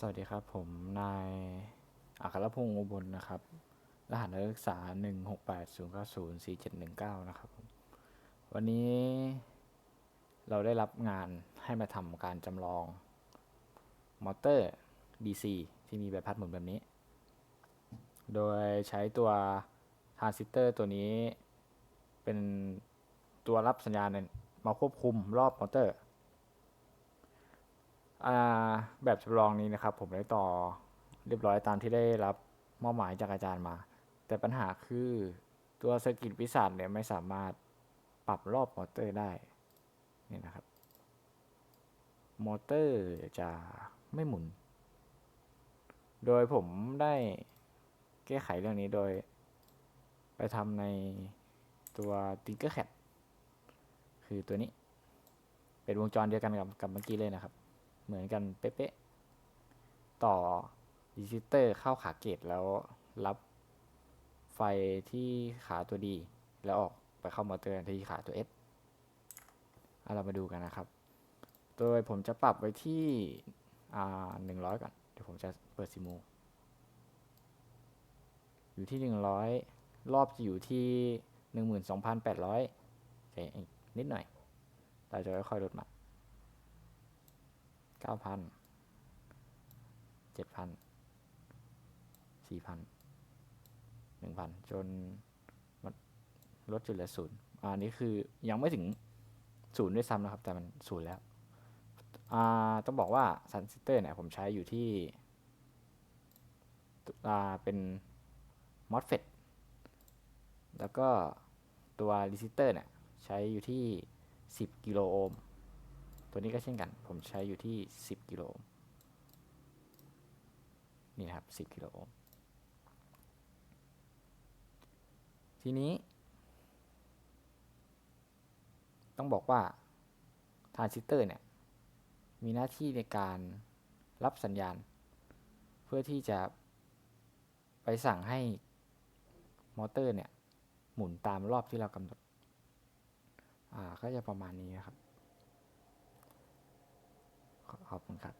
สวัสดีครับ ผมนายอัครพงศ์อุบลนะครับ รหัสนักศึกษา 168090471นะครับ วันนี้เราได้รับงานให้มาทำการจำลอง มอเตอร์ DC ที่มีใบพัดหมุนแบบนี้ โดยใช้ตัวทรานซิสเตอร์ตัวนี้เป็นตัวรับสัญญาณมาควบคุมรอบมอเตอร์ แบบจำลองนี้นะครับ ผมได้ต่อเรียบร้อยตามที่ได้รับมอบหมายจากอาจารย์มา แต่ปัญหาคือตัวสกิลวิสัทเนี่ยไม่สามารถปรับรอบมอเตอร์ได้นี่นะครับมอเตอร์จะไม่หมุน โดยผมได้แก้ไขเรื่องนี้โดย ไปทำในตัว Tinkercad คือตัวนี้ เป็นวงจรเดียวกันกับกับเมื่อกี้เลยนะครับ เหมือนกันเป๊ะๆ ต่อดิจิเตอร์เข้าขาเกตแล้วรับไฟที่ขาตัวดีแล้วออกไปเข้ามอเตอร์ที่ขาตัว S เอาเรามาดูกันนะครับ โดยผมจะปรับไว้ที่หนึ่งร้อยก่อน เดี๋ยวผมจะเปิดซิมู อยู่ที่หนึ่งร้อยรอบจะอยู่ที่หนึ่งหมื่นสองพันแปดร้อยโอเคนิดหน่อย เราจะค่อยๆลดมา เก้าพันเจ็ดพันสี่พันหนึ่งพันจนมันลดจนเหลือศูนย์อันนี้คือยังไม่ถึงศูนย์ด้วยซ้ำนะครับ แต่มันศูนย์แล้วต้องบอกว่าซันซิสเตอร์เนี่ยผมใช้อยู่ที่เป็น MOSFET แล้วก็ตัวรีซิเตอร์เนี่ยใช้อยู่ที่ 10 กิโลโอห์ม ตัวนี้ก็เช่นกัน ผมใช้อยู่ที่ 10 กิโลโอห์มนี่ครับ 10 กิโลโอห์ม ทีนี้ ต้องบอกว่าทรานซิสเตอร์เนี่ย มีหน้าที่ในการรับสัญญาณ เพื่อที่จะไปสั่งให้มอเตอร์เนี่ย หมุนตามรอบที่เรากำหนด อ่า ก็จะประมาณนี้นะครับ ขอบคุณครับ